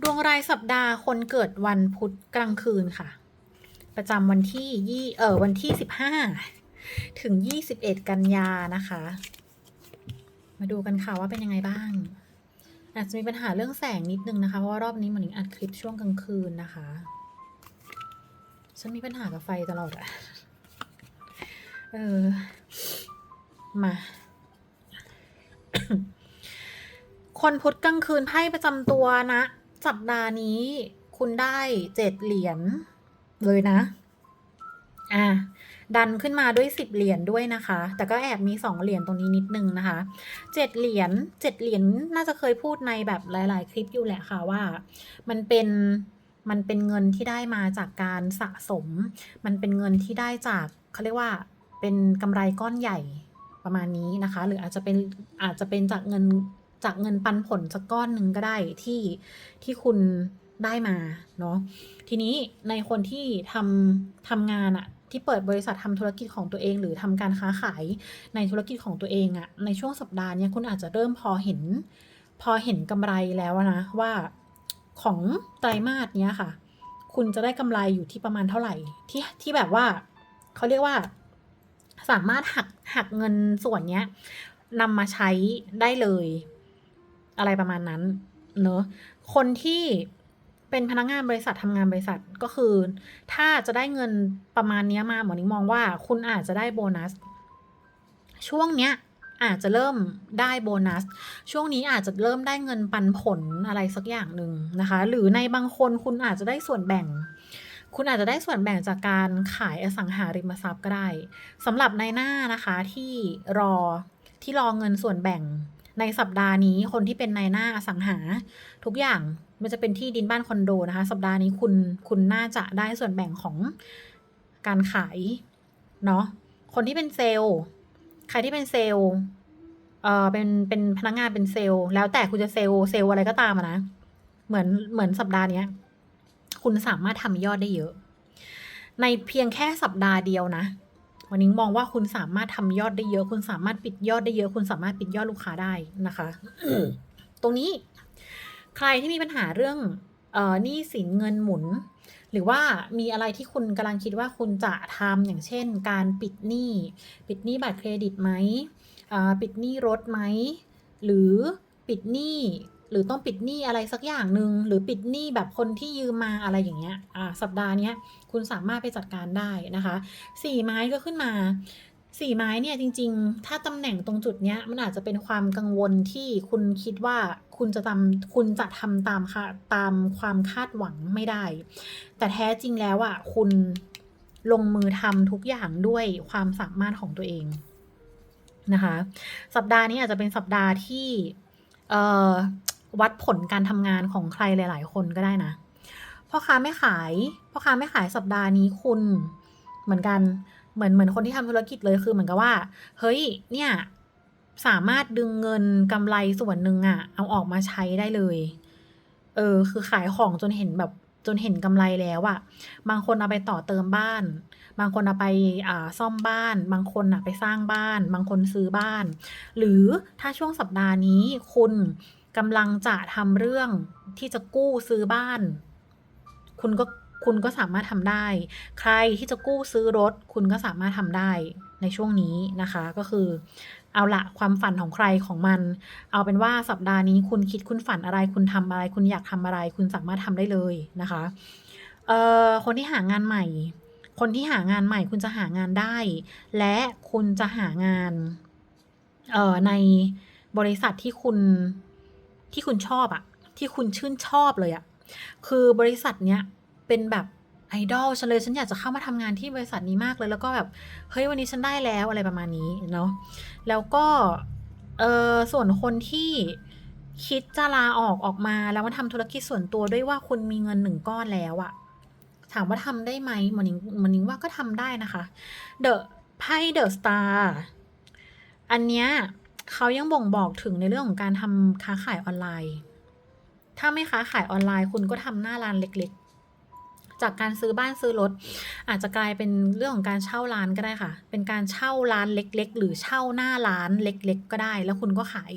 ดวงรายสัปดาห์คนเกิดวันพุธกลางคืนค่ะ ประจำวันที่ยี่เออวันที่สิบห้าถึงยี่สิบเอ็ดกันยานะคะ มาดูกันค่ะว่าเป็นยังไงบ้าง อาจจะมีปัญหาเรื่องแสงนิดนึงนะคะ เพราะว่ารอบนี้เหมือนอัดคลิปช่วงกลางคืนนะคะ ฉันมีปัญหากับไฟตลอดอะเออ มาคนพุธกลางคืนไพ่ประจำตัวนะ สัปดาห์นี้คุณได้เจ็ดเหรียญเลยนะ อะดันขึ้นมาด้วยสิบเหรียญด้วยนะคะ แต่ก็แอบมีสองเหรียญตรงนี้นิดนึงนะคะเจ็ดเหรียญเจ็ดเหรียญน่าจะเคยพูดในแบบหลาย ๆ คลิปอยู่แหละค่ะว่า มันเป็นมันเป็นเงินที่ได้มาจากการสะสม มันเป็นเงินที่ได้จากเขาเรียกว่าเป็นกำไรก้อนใหญ่ประมาณนี้นะคะ หรืออาจจะเป็นอาจจะเป็นจากเงิน จากเงินปันผลสักก้อนหนึ่งก็ได้ที่ที่คุณได้มาเนาะทีนี้ในคนที่ทำทำงานอะที่เปิดบริษัททำธุรกิจของตัวเอง หรือทำการค้าขายในธุรกิจของตัวเองอะในช่วงสัปดาห์เนี้ยคุณอาจจะเริ่มพอเห็น พอเห็นกำไรแล้วนะว่าของไตรมาสเนี้ยค่ะ คุณจะได้กำไรอยู่ที่ประมาณเท่าไหร่ที่ที่แบบว่าเขาเรียกว่าสามารถหักหักเงินส่วนเนี้ยนำมาใช้ได้เลย อะไรประมาณนั้น เนอะคนที่เป็นพนักงานบริษัททำงานบริษัทก็คือ ถ้าจะได้เงินประมาณนี้มาหมอนิ้งมองว่าคุณอาจจะได้โบนัส ช่วงเนี้ยอาจจะเริ่มได้โบนัส ช่วงนี้อาจจะเริ่มได้เงินปันผลอะไรสักอย่างหนึ่งนะคะ หรือในบางคนคุณอาจจะได้ส่วนแบ่ง คุณอาจจะได้ส่วนแบ่งจากการขายอสังหาริมทรัพย์ก็ได้สำหรับในหน้านะคะที่รอที่รอเงินส่วนแบ่ง ในสัปดาห์นี้คนที่เป็นในหน้าอสังหา ทุกอย่างมันจะเป็นที่ดินบ้านคอนโดนะคะ สัปดาห์นี้คุณคุณน่าจะได้ส่วนแบ่งของการขายเนาะคนที่เป็นเซลล์ใครที่เป็นเซลล์เออเป็นเป็นพนักงานเป็นเซลล์ แล้วแต่คุณจะเซลล์เซลล์อะไรก็ตามนะเหมือนเหมือนสัปดาห์เนี้ย คุณสามารถทำยอดได้เยอะ ในเพียงแค่สัปดาห์เดียวนะ วันนี้มองว่าคุณสามารถทำยอดได้เยอะ คุณสามารถปิดยอดได้เยอะ คุณสามารถปิดยอดลูกค้าได้นะคะ ตรงนี้ใครที่มีปัญหาเรื่องเอ่อหนี้สินเงินหมุน หรือว่ามีอะไรที่คุณกำลังคิดว่าคุณจะทำอย่างเช่น การปิดหนี้ปิดหนี้บัตรเครดิตไหมอ่าปิดหนี้รถไหมหรือปิดหนี้ หรือต้องปิดหนี้อะไรสักอย่างหนึ่งหรือปิดหนี้แบบคนที่ยืมมาอะไรอย่างเงี้ยอ่าสัปดาห์นี้คุณสามารถไปจัดการได้นะคะสี่ไม้ก็ขึ้นมาสี่ไม้เนี่ยจริง ๆ ถ้าตำแหน่งตรงจุดเนี้ยมันอาจจะเป็นความกังวลที่คุณคิดว่าคุณจะทำคุณจะทำตามค่ะตามความคาดหวังไม่ได้ แต่แท้จริงแล้วอะคุณลงมือทำทุกอย่างด้วยความสามารถของตัวเองนะคะ สัปดาห์นี้อาจจะเป็นสัปดาห์ที่เอ่อ วัดผลการทำงานของใครหลาย ๆ คนก็ได้นะพ่อค้าไม่ขายพ่อค้าไม่ขายสัปดาห์นี้คุณเหมือนกันเหมือนเหมือนคนที่ทำธุรกิจเลยคือเหมือนกับว่า เฮ้ยเนี่ยสามารถดึงเงินกำไรส่วนหนึ่งอะเอาออกมาใช้ได้เลย เออ คือขายของจนเห็นแบบจนเห็นกำไรแล้วอะบางคนเอาไปต่อเติมบ้าน บางคนเอาไปอ่าซ่อมบ้าน บางคนอะไปสร้างบ้าน บางคนซื้อบ้าน หรือถ้าช่วงสัปดาห์นี้คุณ กำลังจะทำเรื่องที่จะกู้ซื้อบ้าน คุณก็คุณก็สามารถทำได้ ใครที่จะกู้ซื้อรถ คุณก็สามารถทำได้ในช่วงนี้นะคะ ก็คือเอาละความฝันของใครของมัน เอาเป็นว่าสัปดาห์นี้คุณคิดคุณฝันอะไร คุณทำอะไร คุณอยากทำอะไร คุณสามารถทำได้เลยนะคะเอ่อคนที่หางานใหม่ คนที่หางานใหม่ คุณจะหางานได้ และคุณจะหางานเอ่อในบริษัทที่คุณ ที่คุณชอบอะที่คุณชื่นชอบเลยอะคือบริษัทเนี้ยเป็นแบบไอดอลฉันเลยฉันอยากจะเข้ามาทำงานที่บริษัทนี้มากเลย แล้วก็แบบเฮ้ยวันนี้ฉันได้แล้วอะไรประมาณนี้เนาะแล้วก็เออส่วนคนที่คิดจะลาออกออกมาแล้วมาทำธุรกิจส่วนตัวด้วยว่าคุณมีเงินหนึ่งก้อนแล้วอะถามว่าทำได้ไหมหมอนิงหมอนิงว่าก็ทำได้นะคะเดอะไพ่เดอะสตาร์อันเนี้ย เขายังบ่งบอกถึงในเรื่องของการทำค้าขายออนไลน์ ถ้าไม่ค้าขายออนไลน์ คุณก็ทำหน้าร้านเล็กๆ จากการซื้อบ้านซื้อรถ อาจจะกลายเป็นเรื่องของการเช่าร้านก็ได้ค่ะ เป็นการเช่าร้านเล็ก ๆ หรือเช่าหน้าร้านเล็ก ๆ ก็ได้ แล้วคุณก็ขาย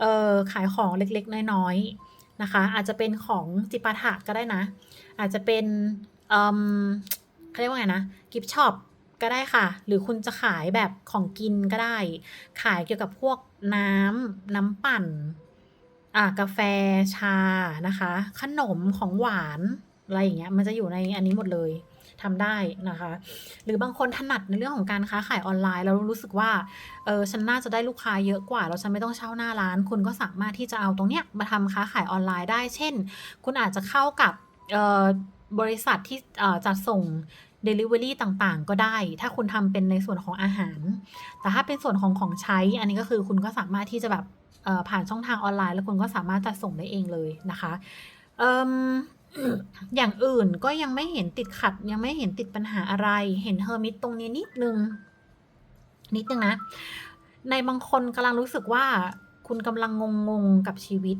เอ่อขายของเล็กๆ น้อยๆนะคะ อาจจะเป็นของจิปาถะก็ได้นะ อาจจะเป็นเอิ่มเขาเรียกว่าไงนะ กิฟช็อป ก็ได้ค่ะ หรือคุณจะขายแบบของกินก็ได้ ขายเกี่ยวกับพวกน้ำน้ำปั่นอ่ากาแฟชานะคะ ขนมของหวานอะไรอย่างเงี้ยมันจะอยู่ในอันนี้หมดเลยทำได้นะคะ หรือบางคนถนัดในเรื่องของการค้าขายออนไลน์ แล้วรู้สึกว่าเออฉันน่าจะได้ลูกค้าเยอะกว่า แล้วฉันไม่ต้องเช่าหน้าร้าน คุณก็สามารถที่จะเอาตรงเนี้ยมาทำค้าขายออนไลน์ได้ เช่น คุณอาจจะเข้ากับเอ่อบริษัทที่อ่อจัดส่ง Delivery ต่างๆ ก็ได้ ถ้าคุณทำเป็นในส่วนของอาหาร แต่ถ้าเป็นส่วนของของใช้ อันนี้ก็คือคุณก็สามารถที่จะแบบผ่านช่องทางออนไลน์ แล้วคุณก็สามารถจัดส่งได้เองเลยนะคะอย่างอื่นก็ยังไม่เห็นติดขัด ยังไม่เห็นติดปัญหาอะไร เห็น Hermit ตรงนี้นิดนึง นิดนึงนะ ในบางคนกำลังรู้สึกว่าคุณกำลังงงๆกับชีวิต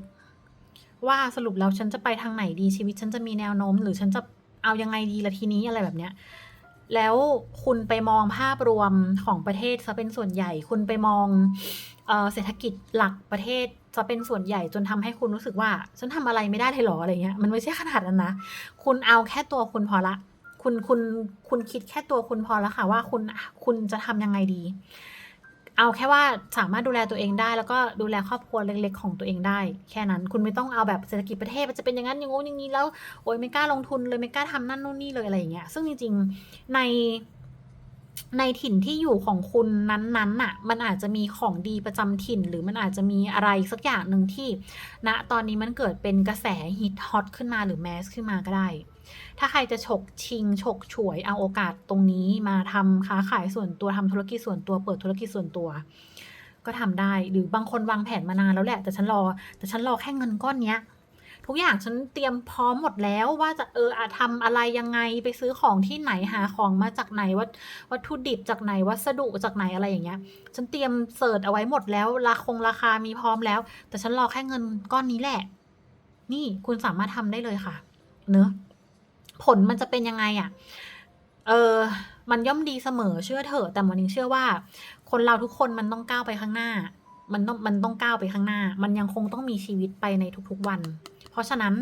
ว่าสรุปแล้วฉันจะไปทางไหนดีชีวิต ฉันจะมีแนวโน้ม หรือฉันจะ เอายังไงดีละทีนี้อะไรแบบเนี้ยแล้วคุณไปมองภาพรวมของประเทศซะเป็นส่วนใหญ่ คุณไปมองเออเศรษฐกิจหลักประเทศจะเป็นส่วนใหญ่จนทำให้คุณรู้สึกว่า ฉันทำอะไรไม่ได้เลยหรออะไรเงี้ยมันไม่ใช่ขนาดนั้นนะ คุณเอาแค่ตัวคุณพอละ คุณคุณคุณคิดแค่ตัวคุณพอแล้วค่ะว่าคุณคุณจะทำยังไงดี เอาแค่ว่าสามารถดูแลตัวเองได้ แล้วก็ดูแลครอบครัวเล็กๆของตัวเองได้ แค่นั้นคุณไม่ต้องเอาแบบเศรษฐกิจประเทศมันจะเป็นอย่างนั้นอย่างงู้นอย่างนี้แล้วโอ้ยไม่กล้าลงทุนเลยไม่กล้าทำนั่นนู่นนี่เลยอะไรอย่างเงี้ยซึ่งจริงๆใน ในถิ่นที่อยู่ของคุณนั้นๆน่ะ มันอาจจะมีของดีประจำถิ่น หรือมันอาจจะมีอะไรสักอย่างหนึ่งที่ณตอนนี้มันเกิดเป็นกระแสฮิตฮอตขึ้นมาหรือแมสขึ้นมาก็ได้ ถ้าใครจะฉกชิงฉกฉวยเอาโอกาสตรงนี้มาทำค้าขายส่วนตัวทำธุรกิจส่วนตัวเปิดธุรกิจส่วนตัว ก็ทำได้ หรือบางคนวางแผนมานานแล้วแหละ แต่ฉันรอ แต่ฉันรอแค่เงินก้อนเนี้ย ทุกอย่างฉันเตรียมพร้อมหมดแล้วว่าจะเอออะทำอะไรยังไงไปซื้อของที่ไหนหาของมาจากไหนวัตวัตถุดิบจากไหนวัสดุจากไหนอะไรอย่างเงี้ย ฉันเตรียมเสิร์ชเอาไว้หมดแล้วราคงราคามีพร้อมแล้ว แต่ฉันรอแค่เงินก้อนนี้แหละ นี่คุณสามารถทำได้เลยค่ะ เนอะผลมันจะเป็นยังไงอะ่ะ เออมันย่อมดีเสมอเชื่อเถอะแต่มันยังเชื่อว่า คนเราทุกคนมันต้องก้าวไปข้างหน้า มันต้องมันต้องก้าวไปข้างหน้า มันยังคงต้องมีชีวิตไปในทุกๆวัน เพราะฉะนั้น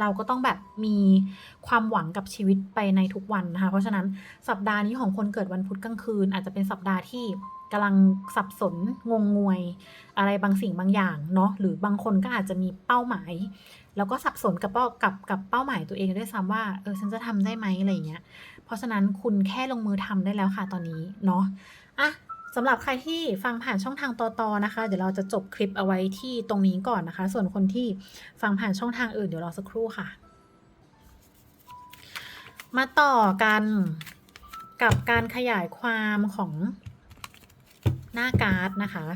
เราก็ต้องแบบมีความหวังกับชีวิตไปในทุกวันนะคะ เพราะฉะนั้นสัปดาห์นี้ของคนเกิดวันพุธกลางคืน อาจจะเป็นสัปดาห์ที่กำลังสับสนงงงวย อะไรบางสิ่งบางอย่างเนาะหรือบางคนก็อาจจะมีเป้าหมาย แล้วก็สับสนกับเป้ากับกับเป้าหมายตัวเองด้วยซ้ำว่าเออฉันจะทำได้ไหมอะไรเงี้ย เพราะฉะนั้นคุณแค่ลงมือทำได้แล้วค่ะตอนนี้เนาะอะ สำหรับใครที่ฟังผ่านช่องทางต่อๆนะคะ เดี๋ยวเราจะจบคลิปเอาไว้ที่ตรงนี้ก่อนนะคะ ส่วนคนที่ฟังผ่านช่องทางอื่นเดี๋ยวรอสักครู่ค่ะ มาต่อกันกับการขยายความของหน้าการ์ดนะคะ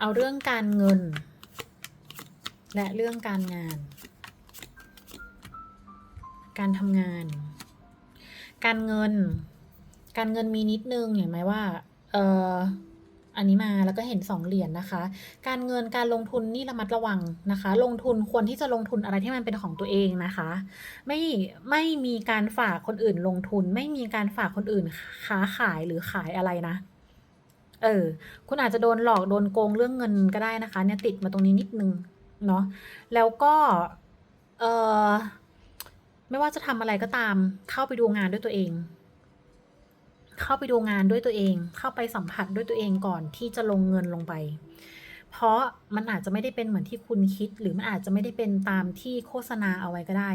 เอาเรื่องการเงิน และเรื่องการงาน การทำงาน การเงิน การเงินมีนิดนึงเห็นไหมว่าเอออันนี้มาแล้วก็เห็นสองเหรียญนะคะ การเงินการลงทุนนี่ระมัดระวังนะคะ ลงทุนควรที่จะลงทุนอะไรที่มันเป็นของตัวเองนะคะ ไม่ไม่มีการฝากคนอื่นลงทุน ไม่มีการฝากคนอื่นค้าขายหรือขายอะไรนะ เออ คุณอาจจะโดนหลอกโดนโกงเรื่องเงินก็ได้นะคะ เนี่ยติดมาตรงนี้นิดนึงเนาะแล้วก็เออไม่ว่าจะทำอะไรก็ตามเข้าไปดูงานด้วยตัวเอง เข้าไปดูงานด้วยตัวเอง เข้าไปสัมผัสด้วยตัวเองก่อนที่จะลงเงินลงไป เพราะมันอาจจะไม่ได้เป็นเหมือนที่คุณคิด หรือมันอาจจะไม่ได้เป็นตามที่โฆษณาเอาไว้ก็ได้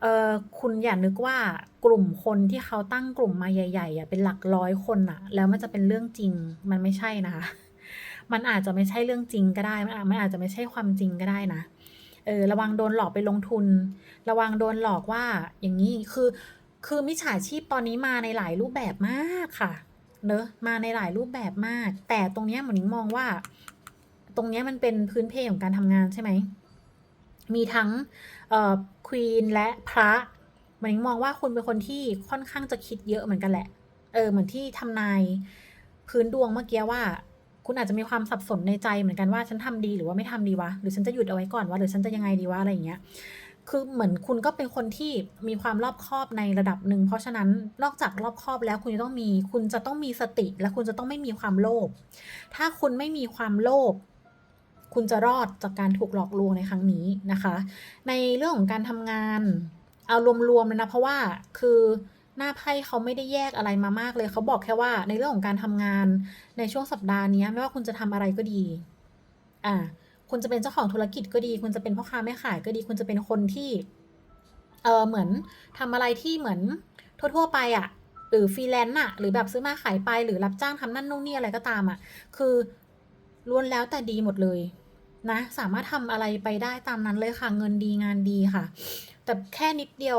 เออคุณอย่านึกว่ากลุ่มคนที่เขาตั้งกลุ่มมาใหญ่ๆอะเป็นหลักร้อยคนอะ แล้วมันจะเป็นเรื่องจริงมันไม่ใช่นะคะ มันอาจจะไม่ใช่เรื่องจริงก็ได้มันอาจมันอาจจะไม่ใช่ความจริงก็ได้นะเออระวังโดนหลอกไปลงทุน ระวังโดนหลอกว่าอย่างนี้คือ คือมิจฉาชีพตอนนี้มาในหลายรูปแบบมากค่ะ เนอะมาในหลายรูปแบบมาก แต่ตรงเนี้ยหมอนิงมองว่า ตรงเนี้ยมันเป็นพื้นเพของการทำงานใช่ไหม มีทั้งเอ่อควีนและพระหมอนิงมองว่าคุณเป็นคนที่ค่อนข้างจะคิดเยอะเหมือนกันแหละ เออเหมือนที่ทำนายพื้นดวงเมื่อกี้ว่าคุณอาจจะมีความสับสนในใจเหมือนกันว่าฉันทำดีหรือว่าไม่ทำดีวะหรือฉันจะหยุดเอาไว้ก่อนวะหรือฉันจะยังไงดีวะอะไรอย่างเงี้ย คือเหมือนคุณก็เป็นคนที่มีความรอบคอบในระดับหนึ่ง เพราะฉะนั้นนอกจากรอบคอบแล้วคุณจะต้องมี คุณจะต้องมีสติ และคุณจะต้องไม่มีความโลภ ถ้าคุณไม่มีความโลภคุณจะรอดจากการถูกหลอกลวงในครั้งนี้นะคะ ในเรื่องของการทำงานเอารวมๆเลยนะ เพราะว่าคือหน้าไพ่เขาไม่ได้แยกอะไรมามากเลยเขาบอกแค่ว่าในเรื่องของการทำงานในช่วงสัปดาห์นี้ไม่ว่าคุณจะทำอะไรก็ดี อ่า คุณจะเป็นเจ้าของธุรกิจก็ดี คุณจะเป็นพ่อค้าแม่ขายก็ดี คุณจะเป็นคนที่ เออเหมือนทำอะไรที่เหมือนทั่วๆไปอะ่ะ หรือฟรีแลนซ์อะหรือแบบซื้อมาขายไป หรือรับจ้างทำนั่นนู่นนี่อะไรก็ตามอะ่ะ คือล้วนแล้วแต่ดีหมดเลยนะ สามารถทำอะไรไปได้ตามนั้นเลยค่ะ เงินดีงานดีค่ะ แต่แค่นิดเดียว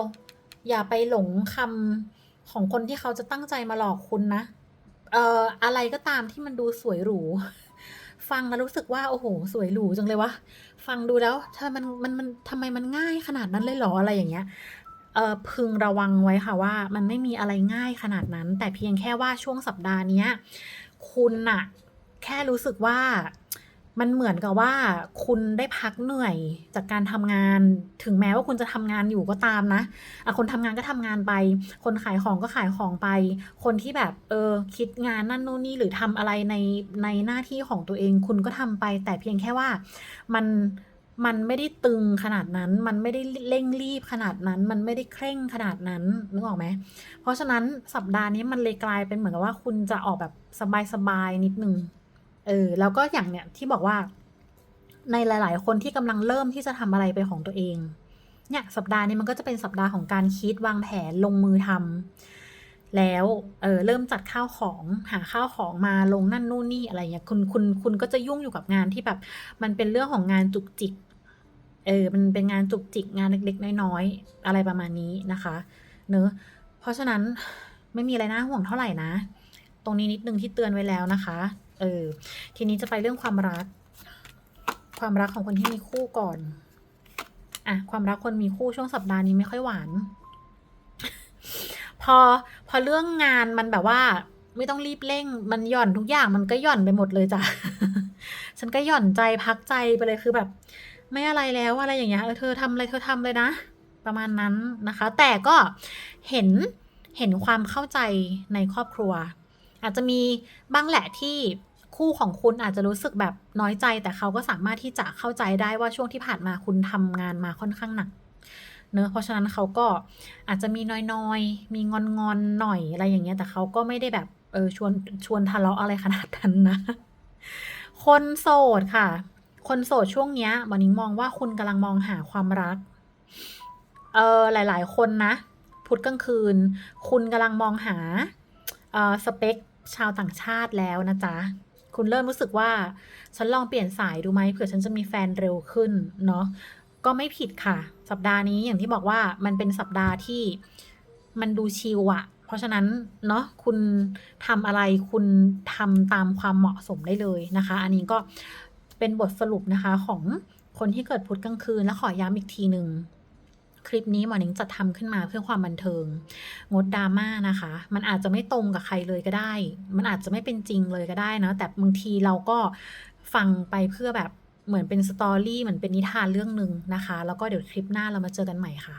อย่าไปหลงคำของคนที่เขาจะตั้งใจมาหลอกคุณนะ เอ่อ อะไรก็ตามที่มันดูสวยหรู ฟังแล้วรู้สึกว่าโอ้โห สวยหรูจังเลยวะฟังดูแล้วทำไมมันมันมันทำไมมันง่ายขนาดนั้นเลยหรออะไรอย่างเงี้ยเออพึงระวังไว้ค่ะว่ามันไม่มีอะไรง่ายขนาดนั้น แต่เพียงแค่ว่าช่วงสัปดาห์นี้คุณอะแค่รู้สึกว่า มันเหมือนกับว่าคุณได้พักเหนื่อยจากการทำงาน ถึงแม้ว่าคุณจะทำงานอยู่ก็ตามนะอะคนทำงานก็ทำงานไป คนขายของก็ขายของไป คนที่แบบเออคิดงานนั่นนู่นนี่หรือทำอะไรในในหน้าที่ของตัวเอง คุณก็ทำไป แต่เพียงแค่ว่ามันมันไม่ได้ตึงขนาดนั้น มันไม่ได้เร่งรีบขนาดนั้น มันไม่ได้เคร่งขนาดนั้น นึกออกไหม เพราะฉะนั้นสัปดาห์นี้มันเลยกลายเป็นเหมือนกับว่าคุณจะออกแบบสบายๆนิดนึง เออแล้วก็อย่างเนี้ยที่บอกว่า ในหลาย ๆ คนที่กำลังเริ่มที่จะทำอะไรไปของตัวเอง เนี่ยสัปดาห์นี้มันก็จะเป็นสัปดาห์ของการคิดวางแผนลงมือทำแล้วเออเริ่มจัดข้าวของหาข้าวของมาลงนั่นนู่นนี่อะไรเงี้ยคุณคุณคุณก็จะยุ่งอยู่กับงานที่แบบ มันเป็นเรื่องของงานจุกจิกเออมันเป็นงานจุกจิกงานเล็กๆน้อยๆอะไรประมาณนี้นะคะ เนอะเพราะฉะนั้นไม่มีอะไรน่าห่วงเท่าไหร่นะ ตรงนี้นิดนึงที่เตือนไว้แล้วนะคะ เออ ทีนี้จะไปเรื่องความรัก ความรักของคนที่มีคู่ก่อน อะ ความรักคนมีคู่ช่วงสัปดาห์นี้ไม่ค่อยหวาน พอ พอเรื่องงานมันแบบว่า ไม่ต้องรีบเร่ง มันหย่อนทุกอย่างมันก็หย่อนไปหมดเลยจ้ะ ฉันก็หย่อนใจพักใจไปเลยคือแบบ ไม่อะไรแล้วอะไรอย่างเงี้ย เออเธอทำอะไรเธอทำเลยนะ ประมาณนั้นนะคะ แต่ก็เห็น เห็นความเข้าใจในครอบครัวอาจจะมีบ้างแหละที่ คู่ของคุณอาจจะรู้สึกแบบน้อยใจ แต่เขาก็สามารถที่จะเข้าใจได้ว่าช่วงที่ผ่านมาคุณทำงานมาค่อนข้างหนักเนอะเพราะฉะนั้นเขาก็อาจจะมีน้อยๆ มีงอนๆหน่อยอะไรอย่างเงี้ยแต่เขาก็ไม่ได้แบบเออชวนชวนทะเลาะอะไรขนาดนั้นนะคนโสดค่ะ คนโสดช่วงเนี้ยบอนิงมองว่าคุณกำลังมองหาความรักเออหลาย ๆ คนนะพุธกลางคืน คุณกำลังมองหาเออสเปคชาวต่างชาติแล้วนะจ๊ะ คุณเริ่มรู้สึกว่า ฉันลองเปลี่ยนสายดูไหมเผื่อฉันจะมีแฟนเร็วขึ้นเนาะก็ไม่ผิดค่ะ สัปดาห์นี้อย่างที่บอกว่ามันเป็นสัปดาห์ที่มันดูชิลอะเพราะฉะนั้นเนาะคุณทำอะไรคุณทำตามความเหมาะสมได้เลยนะคะ อันนี้ก็เป็นบทสรุปนะคะของคนที่เกิดพุธกลางคืนและขอย้ำอีกทีหนึ่ง คลิปนี้หมอนิงจัดทำขึ้นมาเพื่อความบันเทิง งดดราม่านะคะ มันอาจจะไม่ตรงกับใครเลยก็ได้ มันอาจจะไม่เป็นจริงเลยก็ได้นะแต่บางทีเราก็ฟังไปเพื่อแบบเหมือนเป็นสตอรี่เหมือนเป็นนิทานเรื่องหนึ่งนะคะ แล้วก็เดี๋ยวคลิปหน้าเรามาเจอกันใหม่ค่ะ